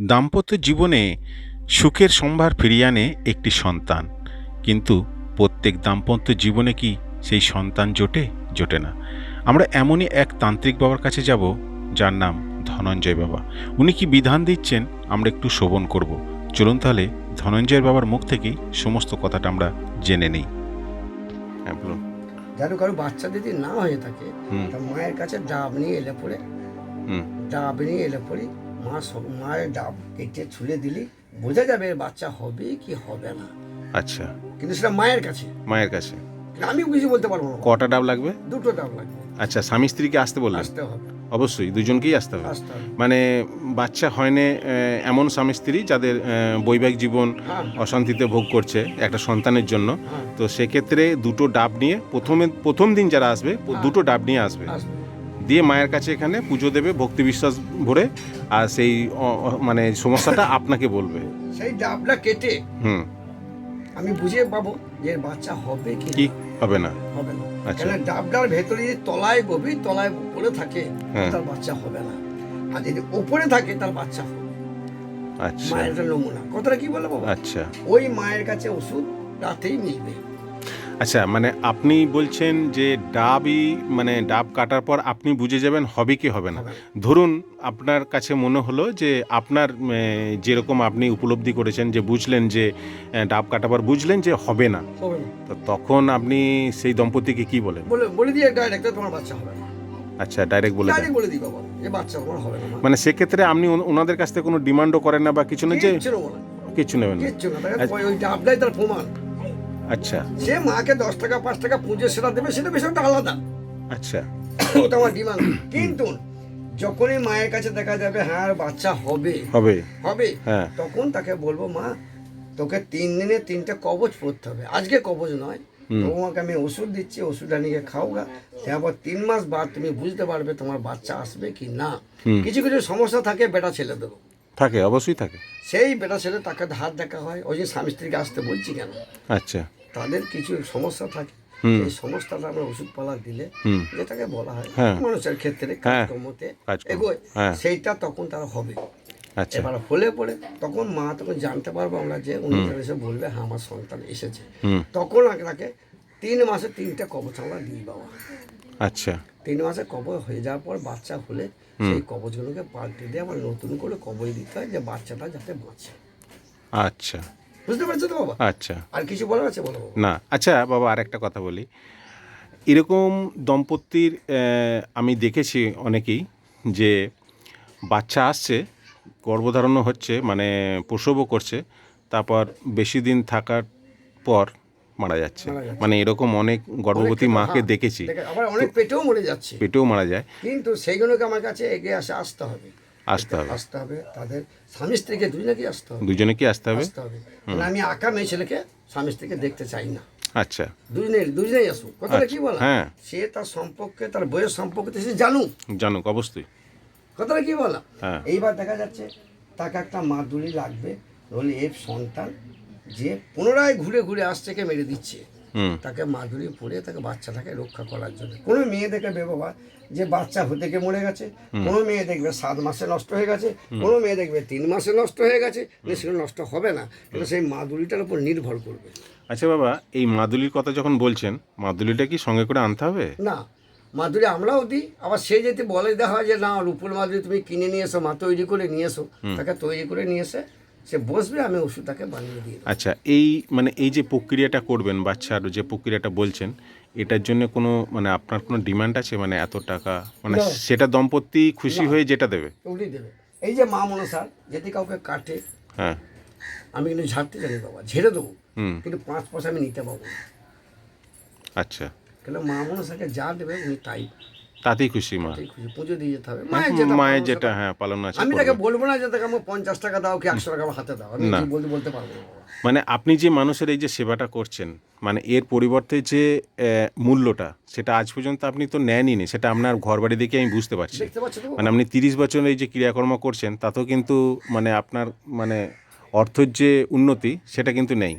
দাম্পত্য জীবনে সুখের সম্ভার ফিরিয়ে আনে একটি সন্তান। কিন্তু প্রত্যেক দাম্পত্য জীবনে কি সেই সন্তান জোটে? জোটে না। আমরা এমনই এক তান্ত্রিক বাবার কাছে যাব যার নাম ধনঞ্জয় বাবা। উনি কি বিধান দিচ্ছেন? আমরা একটু শোভন করব। চলুন তাহলে ধনঞ্জয় বাবার মুখ থেকেই সমস্ত কথাটা আমরা জেনে নিই। হ্যাঁ বলুন। যেন কারও বাচ্চা যদি না হয়ে থাকে তা মায়ের কাছে ডাব নিয়ে এলে হুম। ডাব নিয়ে এলে পরে মা মায়ের ডাব কেটে ছুলে দিলি বোঝা যাবে বাচ্চা হবে কি হবে না। আচ্ছা। কিন্তু সেটা মায়ের কাছে। মায়ের কাছে। আমি কিছু বলতে পারব না। কটা ডাব লাগবে? দুটো ডাব লাগবে। আচ্ছা স্বামী স্ত্রীকে আসতে বললেন? আসতে হবে। অবশ্যই দুজনকেই আসতে হবে। আসতে মানে বাচ্চা হয়নি এমন স্বামী স্ত্রী যাদের বৈবাহিক জীবন হ্যাঁ। অশান্তিতে ভোগ করছে একটা সন্তানের জন্য। হ্যাঁ। তো সেক্ষেত্রে দুটো ডাব নিয়ে প্রথমে প্রথম দিন যারা আসবে দুটো ডাব নিয়ে আসবে। দিয়ে মায়ের কাছে এখানে পুজো দেবে ভক্তি বিশ্বাস ভরে আর সেই মানে সমস্যাটা আপনাকে বলবে। সেই ডাবটা কেটে হুম। আমি বুঝে পাবো যে বাচ্চা হবে কি কি হবে না? হবে না। আচ্ছা। ডাবটার ভেতরে যদি তলায় গভীর তলায় উপরে থাকে হ্যাঁ। তার বাচ্চা হবে না। আর যদি উপরে থাকে তার বাচ্চা হবে আচ্ছা। মায়ের নমুনা। কথাটা কি বলব আচ্ছা। ওই মায়ের কাছে ওষুধ রাতেই মিলবে। আচ্ছা মানে আপনি বলছেন যে ডাবই মানে ডাব কাটার পর আপনি বুঝে যাবেন হবে কি হবে না। ধরুন আপনার কাছে মনে হলো যে আপনার যেরকম আপনি উপলব্ধি করেছেন যে বুঝলেন যে ডাব কাটার পর বুঝলেন যে হবে না। তো তখন আপনি সেই দম্পতিকে কি বলেন? বলে দিয়ে ডাইরেক্ট তোমার বাচ্চা হবে না। আচ্ছা ডাইরেক্ট বলে ডাইরেক্ট বলে দিই বাবা যে বাচ্চা তোমার হবে না। মানে সেক্ষেত্রে আপনি ওনাদের কাছ থেকে কোনো ডিমান্ডও করেন না বা কিছু না যে কিছু নেবেন না। কিচ্ছু না। ওই ডাবটাই তার প্রমাণ। আচ্ছা। সে মাকে দশ টাকা পাঁচ টাকা পুজো সেটা দেবে সেটা বিষয়টা আলাদা। আচ্ছা। ওটা আমার ডিমান্ড। কিন্তু যখনই মায়ের কাছে দেখা যাবে হ্যাঁ বাচ্চা হবে হবে। হবে হ্যাঁ। তখন তাকে বলব মা তোকে তিন দিনে তিনটে কবচ পড়তে হবে। আজকে কবচ নয়। তোমাকে আমি ওষুধ দিচ্ছি ওষুধটা নিয়ে খাও গা তারপর তিন মাস বাদ তুমি বুঝতে পারবে তোমার বাচ্চা আসবে কি না। কিছু কিছু সমস্যা থাকে বেটা ছেলে দেবো। থাকে অবশ্যই থাকে। সেই বেটা ছেলে তাকে হাত দেখা হয় ওই যে স্বামী স্ত্রীকে আসতে বলছি কেন? আচ্ছা। তাদের কিছু সমস্যা থাকে। এই সমস্যাটা আমরা দিলে যেটাকে বলা হয় হ্যাঁ। মানুষের ক্ষেত্রে হ্যাঁ। কাজকর্মতে এগোয়। হ্যাঁ। সেইটা তখন তারা হবে। আচ্ছা। এবার হলে পরে তখন মা তখন জানতে পারব আমরা যে উনি এসে বলবে হ্যাঁ আমার সন্তান এসেছে। তখন আপনাকে তিন মাসে তিনটা কবচ আমরা দিই বাবা। আচ্ছা। তিন মাসে কবচ হয়ে যাওয়ার পর বাচ্চা হলে সেই কবচগুলোকে পাল্টে দিয়ে আবার নতুন করে কবচ দিতে হয় যে বাচ্চাটা যাতে বাঁচে। আচ্ছা। বুঝতে পারছ তো বাবা? আচ্ছা। আর কিছু বলার আছে বলো না। আচ্ছা বাবা আরেকটা কথা বলি। এরকম দম্পতির আমি দেখেছি অনেকেই যে বাচ্চা আসছে গর্ভধারণও হচ্ছে মানে প্রসবও করছে তারপর বেশি দিন থাকার পর মারা যাচ্ছে। মানে এরকম অনেক গর্ভবতী মাকে হ্যাঁ, দেখেছি। আবার অনেক পেটেও মরে যাচ্ছে। পেটেও মারা যায়। কিন্তু সেইগুলোকে আমার কাছে এগিয়ে আসে আসতে হবে। আসতে হবে। আসতে হবে তাদের স্বামী স্ত্রীকে দুজনেকে আসতে হবে। দুজনে কি আসতে হবে। মানে আমি আঁকা মেয়ে ছেলেকে স্বামী স্ত্রীকে দেখতে চাই না। আচ্ছা। দুজনে দুজনেই আসুক। কথাটা কি বলা? হ্যাঁ। সে তার সম্পর্কে তার বইয়ের সম্পর্কে সে জানুক। জানুক অবশ্যই। কথাটা কি বলা? হ্যাঁ। এইবার দেখা যাচ্ছে তাকে একটা মাদুলি লাগবে। বলে এর সন্তান যে পুনরায় ঘুরে ঘুরে আসছে কে মেরে দিচ্ছে। তাকে মাদুরি পরে তাকে বাচ্চাটাকে রক্ষা করার জন্য। কোনো মেয়ে দেখবে বাবা যে বাচ্চা হতে গিয়ে মরে গেছে কোনো মেয়ে দেখবে সাত মাসে নষ্ট হয়ে গেছে কোনো মেয়ে দেখবে তিন মাসে নষ্ট হয়ে গেছে সেগুলো নষ্ট হবে না। কিন্তু সেই মাদুরিটার উপর নির্ভর করবে। আচ্ছা বাবা এই মাদুলির কথা যখন বলছেন মাদুলিটা কি সঙ্গে করে আনতে হবে? না মাদুরি আমরাও দিই আবার সে যদি বলে দেওয়া হয় যে না রূপুর মাদুরি তুমি কিনে নিয়ে এসো মা তৈরি করে নিয়ে এসো তাকে তৈরি করে নিয়ে এসে সে বসবে আমি ওষুধ তাকে বানিয়ে দেবো। আচ্ছা এই মানে এই যে প্রক্রিয়াটা করবেন বাচ্চার যে প্রক্রিয়াটা বলছেন এটার জন্য কোনো মানে আপনার কোনো ডিমান্ড আছে? মানে এত টাকা মানে সেটা দম্পতি খুশি হয়ে যেটা দেবে? উঠে দেবে। এই যে মা মনসার যদি কাউকে কাটে হ্যাঁ। আমি কিন্তু ঝাড়তে জানি বাবা ঝেড়ে দেবো। কিন্তু পাঁচ পয়সা আমি নিতে না। আচ্ছা। কেন মা মনসাকে যা দেবে উনি তাই। তাতেই খুশি মা। পুজো দিয়ে যেতে হবে। মায়ের যেটা মায়ের যেটা হ্যাঁ পালন আছে আমি তাকে বলব না যে তাকে আমার পঞ্চাশ টাকা দাও কি একশো টাকা আমার হাতে দাও। আমি। বলতে বলতে পারব মানে আপনি যে মানুষের এই যে সেবাটা করছেন মানে এর পরিবর্তে যে মূল্যটা সেটা আজ পর্যন্ত আপনি তো নেনই নি সেটা আপনার ঘর বাড়ি দেখে আমি বুঝতে পারছি। মানে আপনি তিরিশ বছর এই যে ক্রিয়াকর্ম করছেন তাতেও কিন্তু মানে আপনার মানে অর্থের যে উন্নতি সেটা কিন্তু নেই।